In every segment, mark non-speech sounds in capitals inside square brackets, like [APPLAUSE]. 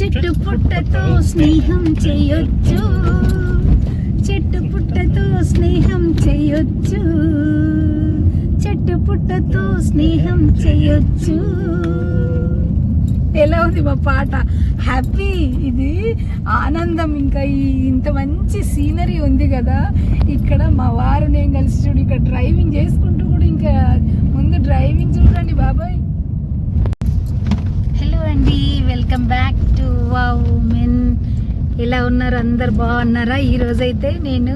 చెట్టు పుట్టతో స్నేహం చేయొచ్చు. చెట్టు పుట్టతో స్నేహం చేయొచ్చు. చెట్టు పుట్టతో స్నేహం చేయొచ్చు. ఎలా ఉంది మా పాట? హ్యాపీ ఇది ఆనందం. ఇంకా ఈ ఇంత మంచి సీనరీ ఉంది కదా. ఇక్కడ మా వారు నేను కలిసి చూడు ఇక్కడ డ్రైవింగ్ చేసుకుంటూ కూడా ఇంకా ముందు డ్రైవింగ్ చూడండి బాబాయ్. అండి. వెల్కమ్ బ్యాక్ టు ఉమెన్ ఎలా ఉన్నారు? అందరు బాగున్నారా? ఈ రోజు అయితే నేను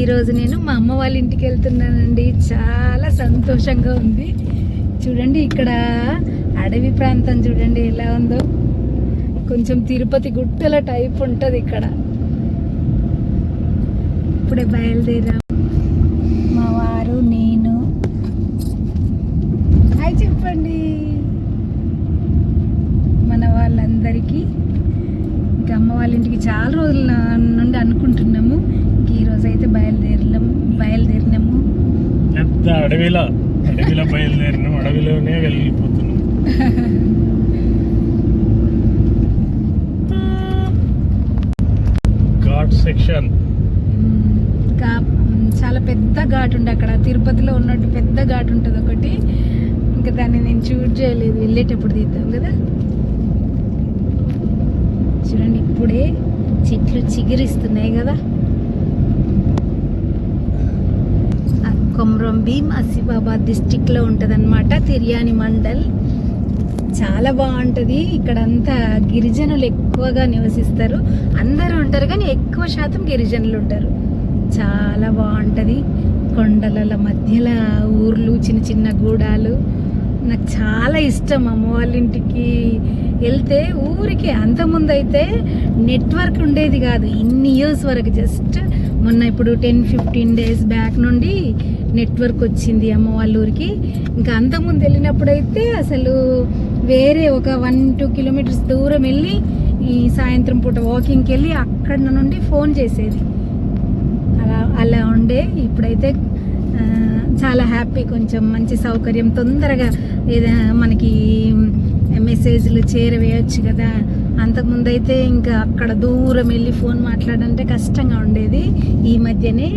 ఈరోజు నేను మా అమ్మ వాళ్ళ ఇంటికి వెళ్తున్నానండి. చాలా సంతోషంగా ఉంది. చూడండి ఇక్కడ అడవి ప్రాంతం చూడండి ఎలా ఉందో. కొంచెం తిరుపతి గుట్టల టైప్ ఉంటుంది ఇక్కడ. ఇప్పుడే బయలుదేరాం మా వారు నేను హాయ్ చెప్పండి మన వాళ్ళందరికీ ఇంకా అమ్మ వాళ్ళ ఇంటికి చాలా రోజుల నుండి అనుకుంటున్నాము ఇంక ఈ రోజు అయితే బయలుదేరలేము బయలుదేరినాము పెద్ద అడవిలో అడవిలో బయలుదేరినాం. అడవిలోనే వెళ్ళిపోతున్నాం. ఘాట్ సెక్షన్. చాలా పెద్ద ఘాట్ ఉంది అక్కడ. తిరుపతిలో ఉన్నట్టు పెద్ద ఘాట్ ఉంటుంది ఒకటి. ఇంకా దాన్ని నేను చూడ్ చేయలేదు. వెళ్ళేటప్పుడు తీద్దాం కదా. చూడండి ఇప్పుడే చెట్లు చిగురిస్తున్నాయి కదా ఆ కొమరం భీమ్ ఆసిఫాబాద్ డిస్టిక్లో ఉంటుంది అనమాట తిర్యాని మండల్. చాలా బాగుంటుంది. ఇక్కడంతా గిరిజనులు ఎక్కువగా నివసిస్తారు. అందరూ ఉంటారు కానీ ఎక్కువ శాతం గిరిజనులు ఉంటారు. చాలా బాగుంటుంది. కొండల మధ్యలో ఊర్లు చిన్న చిన్న గూడాలు. నాకు చాలా ఇష్టం అమ్మ వాళ్ళ ఇంటికి వెళ్తే. ఊరికి అంతకుముందు అయితే నెట్వర్క్ ఉండేది కాదు. ఇన్ని ఇయర్స్ వరకు జస్ట్ మొన్న ఇప్పుడు టెన్ ఫిఫ్టీన్ డేస్ బ్యాక్ నుండి నెట్వర్క్ వచ్చింది అమ్మ వాళ్ళ ఊరికి. ఇంకా అంతకుముందు వెళ్ళినప్పుడైతే అసలు వేరే ఒక వన్ టూ కిలోమీటర్స్ దూరం వెళ్ళి ఈ సాయంత్రం పూట వాకింగ్కి వెళ్ళి అక్కడ నుండి ఫోన్ చేసేది. అలా అలా ఉండే. ఇప్పుడైతే చాలా హ్యాపీ కొంచెం మంచి సౌకర్యం. తొందరగా ఏదైనా మనకి మెసేజ్లు చేరవేయచ్చు కదా. అంతకుముందు అయితే ఇంకా అక్కడ దూరం వెళ్ళి ఫోన్ మాట్లాడంటే కష్టంగా ఉండేది. ఈ మధ్యనే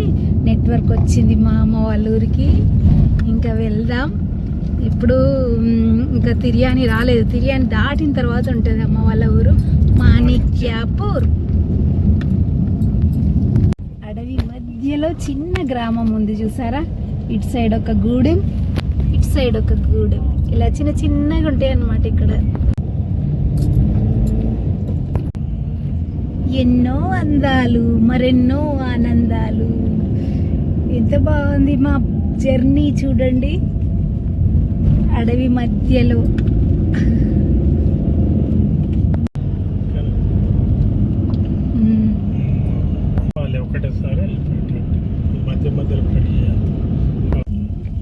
నెట్వర్క్ వచ్చింది మా అమ్మ వాళ్ళ ఊరికి. ఇంకా వెళ్దాం. ఇప్పుడు ఇంకా తిర్యాని రాలేదు. తిర్యాని దాటిన తర్వాత ఉంటుంది అమ్మ వాళ్ళ ఊరు. మాణిక్యాపూర్ అడవి మధ్యలో చిన్న గ్రామం ఉంది చూసారా? ఇటు సైడ్ ఒక గూడెం ఇటు సైడ్ ఒక గూడెం. ఇలా చిన్న చిన్నగా ఉంటాయి అన్నమాట ఇక్కడ. ఎన్నో అందాలు మరెన్నో ఆనందాలు. ఎంత బాగుంది మా జర్నీ చూడండి. అడవి మధ్యలో.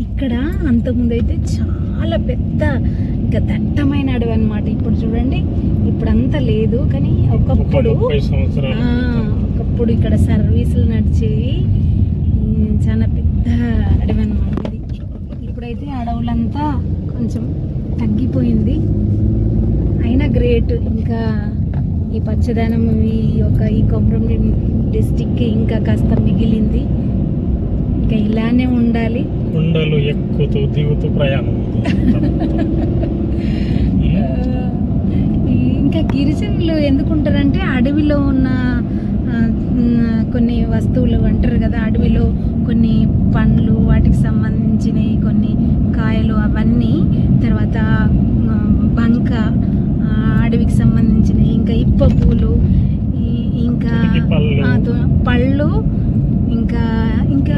ఇక్కడ అంతకుముందు అయితే చాలా పెద్ద ఇంకా దట్టమైన అడవి అనమాట ఇప్పుడు చూడండి ఇప్పుడు అంత లేదు కానీ ఒక ఒకప్పుడు ఒకప్పుడు ఇక్కడ సర్వీసులు నడిచేవి చాలా పెద్ద అడవి అనమాట ఇది. ఇప్పుడైతే అడవులంతా కొంచెం తగ్గిపోయింది. అయినా గ్రేట్ ఇంకా ఈ పచ్చదనం ఈ ఒక ఈ కొమరం డిస్టిక్ ఇంకా కాస్త మిగిలింది. ఇంకా ఇలానే ఉండాలి. కొండలు ఎక్కుతూ దిగుతూ ప్రయాణం [LAUGHS] ఇంకా గిరిజనులు ఎందుకుంటారంటే అడవిలో ఉన్న కొన్ని వస్తువులు అంటారు కదా అడవిలో కొన్ని పండ్లు వాటికి సంబంధించినవి కొన్ని కాయలు అవన్నీ తర్వాత బంక అడవికి సంబంధించినవి ఇంకా ఇప్ప పూలు ఇంకా పళ్ళు. ఇంకా ఇంకా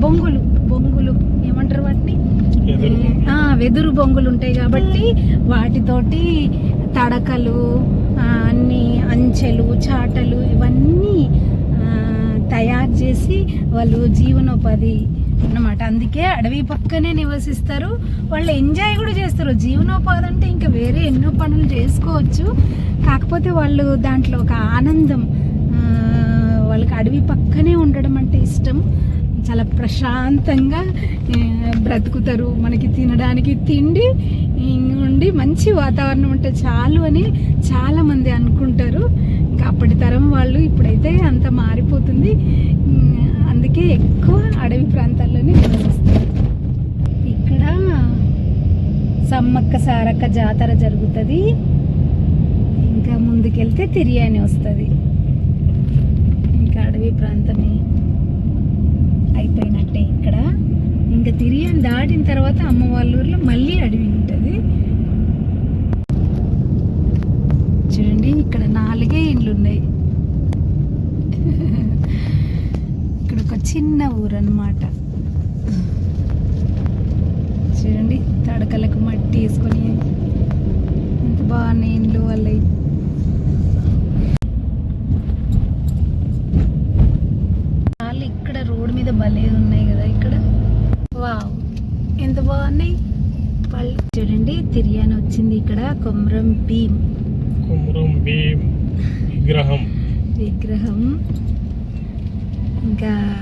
బొంగులు బొంగులు వెదురు బొంగులు ఉంటాయి కాబట్టి వాటితోటి తడకలు అన్ని అంచెలు చాటలు ఇవన్నీ తయారు చేసి వాళ్ళు జీవనోపాధి అన్నమాట. అందుకే అడవి పక్కనే నివసిస్తారు. వాళ్ళు ఎంజాయ్ కూడా చేస్తారు. జీవనోపాధి అంటే ఇంకా వేరే ఎన్నో పనులు చేసుకోవచ్చు. కాకపోతే వాళ్ళు దాంట్లో ఒక ఆనందం వాళ్ళకి అడవి పక్కనే ఉండడం అంటే ఇష్టం. చాలా ప్రశాంతంగా బ్రతుకుతారు. మనకి తినడానికి తిండి ఉండి మంచి వాతావరణం ఉంటే చాలు అని చాలామంది అనుకుంటారు. ఇంకా అప్పటి తరం వాళ్ళు ఇప్పుడైతే అంత మారిపోతుంది. అందుకే ఎక్కువ అడవి ప్రాంతాల్లోనే నివసిస్తారు. ఇక్కడ సమ్మక్క సారక్క జాతర జరుగుతుంది. ఇంకా ముందుకెళ్తే తిరియాని వస్తుంది. ఇంకా అడవి ప్రాంతమే అయిపోయినట్టే ఇక్కడ. ఇంకా తిరియాని దాటిన తర్వాత అమ్మ వాళ్ళ ఊర్లో మళ్ళీ అడవి ఉంటుంది. చూడండి ఇక్కడ నాలుగే ఇండ్లు ఉన్నాయి. [LAUGHS] ఇక్కడ ఒక చిన్న ఊరు అన్నమాట చూడండి తడకలకు మట్టి వేసుకొని ఎంత బాగున్నాయి ఇండ్లు వాళ్ళవి వాళ్ళు ఇక్కడ రోడ్ మీద భలే ఉన్నాయి కదా ఇక్కడ. వావ్. ఎంత బాగున్నాయి. పళ్ళు. చూడండి తిరియాని వచ్చింది ఇక్కడ. కొమరం భీమ్. కుమ్రం భీమ్. విగ్రహం. విగ్రహం. ఇంకా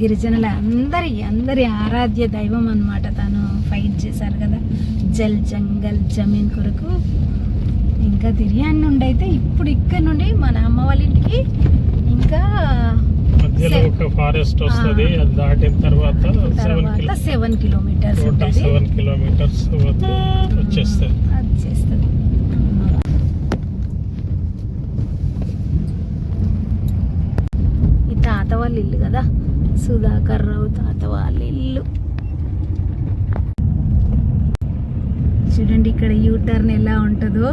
గిరిజనుల అందరి అందరి ఆరాధ్య దైవం అన్నమాట తను. ఫైట్ చేశారు కదా. జల్ జంగల్ జమీన్ కొరకు. ఇంకా తిరియాని నుండి అయితే ఇప్పుడు ఇక్కడ నుండి మన అమ్మ వాళ్ళ ఇంటికి. ఇంకా మధ్యలో ఒక ఫారెస్ట్ వస్తుంది అది దాటిన తర్వాత తర్వాత seven kilometres total seven kilometres వచ్చేస్తుంది. వచ్చేస్తుంది. ఈ తాత వాళ్ళ ఇల్లు కదా? సుధాకర్ రావు తాత వాళ్ళ ఇల్లు. చూడండి ఇక్కడ యూ టర్న్ ఎలా ఉంటుందో.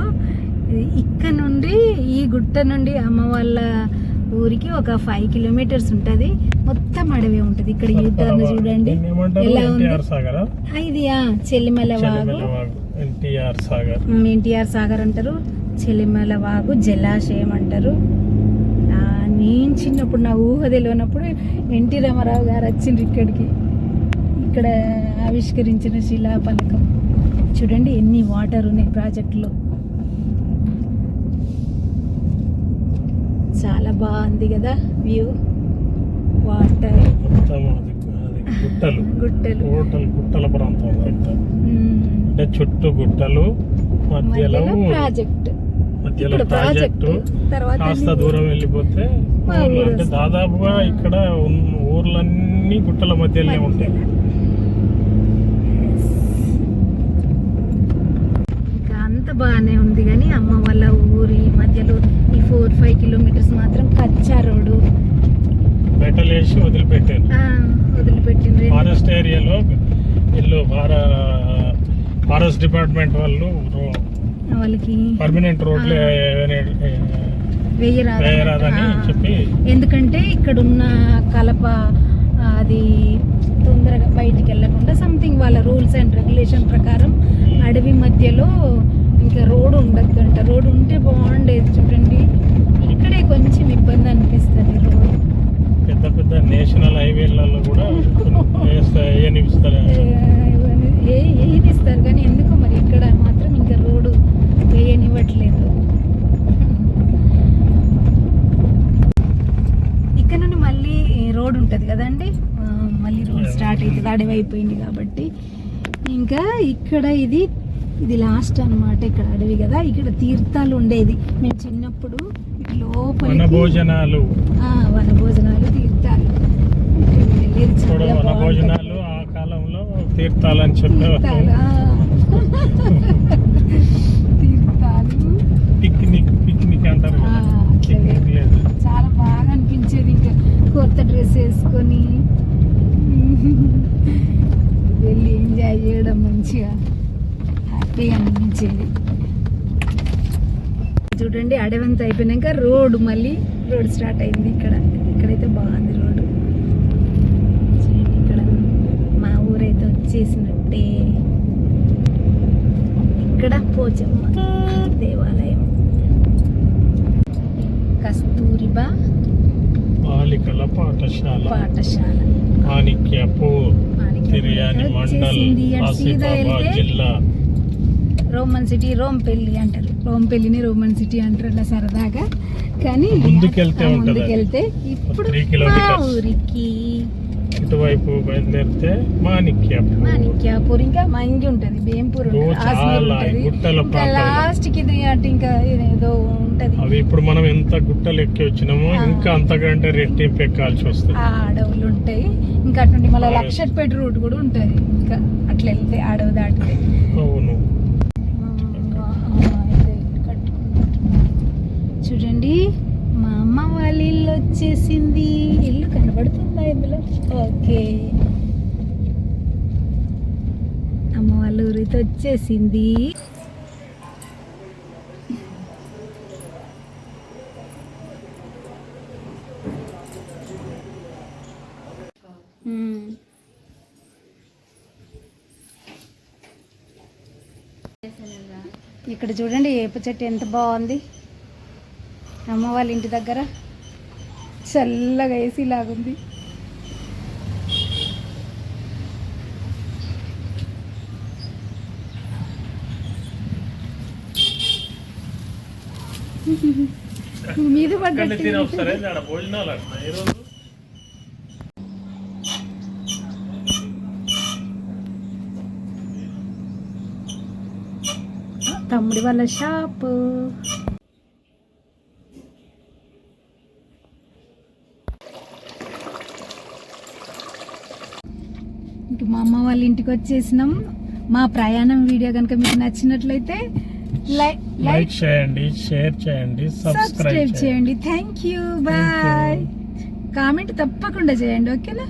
ఇక్కడ నుండి ఈ గుట్ట నుండి అమ్మ వాళ్ళ ఊరికి ఒక ఫైవ్ కిలోమీటర్స్ ఉంటుంది. మొత్తం అడవి ఉంటుంది. ఇక్కడ యూ టర్న్ చూడండి. ఎలా ఉంది? ఇది చెల్లిమల వాగు ఎన్టీఆర్ సాగర్. ఎన్టీఆర్ సాగర్ అంటారు. చెలిమల వాగు జలాశయం అంటారు. నేను చిన్నప్పుడు నా ఊహ తెలియనప్పుడు ఎన్టీ రామారావు గారు వచ్చిండ్రు ఇక్కడికి. ఇక్కడ ఆవిష్కరించిన శిలాఫలకం. చూడండి ఎన్ని వాటర్ ఉన్నాయి ప్రాజెక్టులో చాలా బాగుంది కదా వ్యూ? వాటర్. గుట్టలు. గుట్టలు. టోటల్ గుట్టల ప్రాంతం అంటే చుట్టూ గుట్టలు మధ్యలో ప్రాజెక్ట్. మధ్యలో ప్రాజెక్టు కాస్త దూరం వెళ్ళిపోతే అంటే. దాదాపుగా ఇక్కడ ఊర్లన్నీ గుట్టల మధ్యలోనే ఉంటాయి ఇంకా అంత బాగానే ఉంది కానీ అమ్మ వాళ్ళ ఊరి మధ్యలో ఈ ఫోర్ ఫైవ్ కిలోమీటర్స్ మాత్రం కచ్చా రోడ్డు మెటలేసి వదిలిపెట్టారు ఆ, వదిలిపెట్టిండ్రు ఫారెస్ట్ ఏరియాలో వీళ్ళు ఫార ఫారెస్ట్ డిపార్ట్మెంట్ వాళ్ళు వాళ్ళకి పర్మనెంట్ రోడ్లు. వేయరాదని చెప్పి ఎందుకంటే ఇక్కడ ఉన్న కలప అది తొందరగా బయటికి వెళ్ళకుండా సంథింగ్ వాళ్ళ రూల్స్ అండ్ రెగ్యులేషన్ ప్రకారం అడవి మధ్యలో ఇంకా రోడ్డు ఉండద్దంట. రోడ్డు ఉంటే బాగుండేది చూడండి. ఇక్కడే కొంచెం ఇబ్బంది అనిపిస్తుంది రోడ్. పెద్ద పెద్ద నేషనల్ హైవేలలో కూడా [LAUGHS] వేయనిస్తారు ఏ ఏదిస్తారు కానీ ఎందుకు మరి ఇక్కడ మాత్రం ఇంకా రోడ్డు వేయనివ్వట్లేదు ఇక్కడ నుండి మళ్ళీ రోడ్ ఉంటుంది కదండి ఆ, మళ్ళీ రోడ్ స్టార్ట్ అవుతుంది అడవి అయిపోయింది కాబట్టి ఇంకా ఇక్కడ ఇది ఇది లాస్ట్ అన్నమాట ఇక్కడ అడవి కదా. ఇక్కడ తీర్థాలు ఉండేది. మేము చిన్నప్పుడు ఇటు లోపలికి వనభోజనాలు. తీర్థాలు. వనభోజనాలు. ఆ కాలంలో చెప్పేవారు. తీర్థాలు. తీర్థాలు. పిక్నిక్ పిక్నిక్ అంటారు చాలా బాగా అనిపించేది ఇంకా కొత్త డ్రెస్ వేసుకొని వెళ్ళి ఎంజాయ్ చేయడం మంచిగా హ్యాపీగా అనిపించేది. చూడండి అడవంతా అయిపోయినాక రోడ్ మళ్ళీ రోడ్ స్టార్ట్ అయింది ఇక్కడ. ఇక్కడైతే బాగుంది రోడ్డు. చూడండి ఇక్కడ మా ఊరైతే వచ్చేసినట్టే. ఇక్కడ పోచమ్మ దేవాలయం. కస్తూరిబా బాలికల పాఠశాల. పాఠశాల. మాణిక్యపూర్ తిరియాని మండల్ ఆసిఫాబాద్ జిల్లా రోమన్ సిటీ రోంపెల్లి అంటారు రోంపెల్లిని రోమన్ సిటీ అంటారు అలా సరదాగా కానీ ముందుకెళ్తే. ముందుకెళ్తే ఇప్పుడు మా. ఊరికి ఇటు అటువైపు బయలుదేరితే మాణిక్యాపూర్ మాణిక్యాపూర్ ఇంకా మంగి ఉంటది బేంపూర్ ఉంటది. లాస్ట్కి అటు ఇంకా ఏదో ఉంటది అవి ఇప్పుడు మనం ఎంత గుట్టలు ఎక్కి వచ్చినామో. ఇంకా అంతకంటే రెట్టింపు ఎక్కాల్సి వస్తుంది అడవులు ఉంటాయి ఇంకా అటు మళ్ళీ. లక్షట్పేట రూట్ కూడా ఉంటది. ఇంకా అట్లా వెళ్తే అడవి దాటితే. చూడండి మా అమ్మ వాళ్ళ ఇల్లు వచ్చేసింది. ఇల్లు కనబడుతుందా ఇందులో? ఓకే. అమ్మ వాళ్ళ ఊరితో వచ్చేసింది మ్మ్. ఇక్కడ చూడండి ఏప చెట్టు ఎంత బాగుంది. అమ్మ వాళ్ళ ఇంటి దగ్గర చల్లగా ఏసీ లాగుంది. [LAUGHS] మీద పడ్డట్టు. భోజనాలు అట్లా. ఈరోజు తమ్ముడి వాళ్ళ షాప్ ఇంక మా అమ్మ వాళ్ళ ఇంటికి వచ్చేసినాం. మా ప్రయాణం వీడియో కనుక మీకు నచ్చినట్లయితే లైక్ చేయండి షేర్ చేయండి సబ్స్క్రైబ్ చేయండి. Thank you bye. కామెంట్ తప్పకుండా చేయండి ఓకేనా?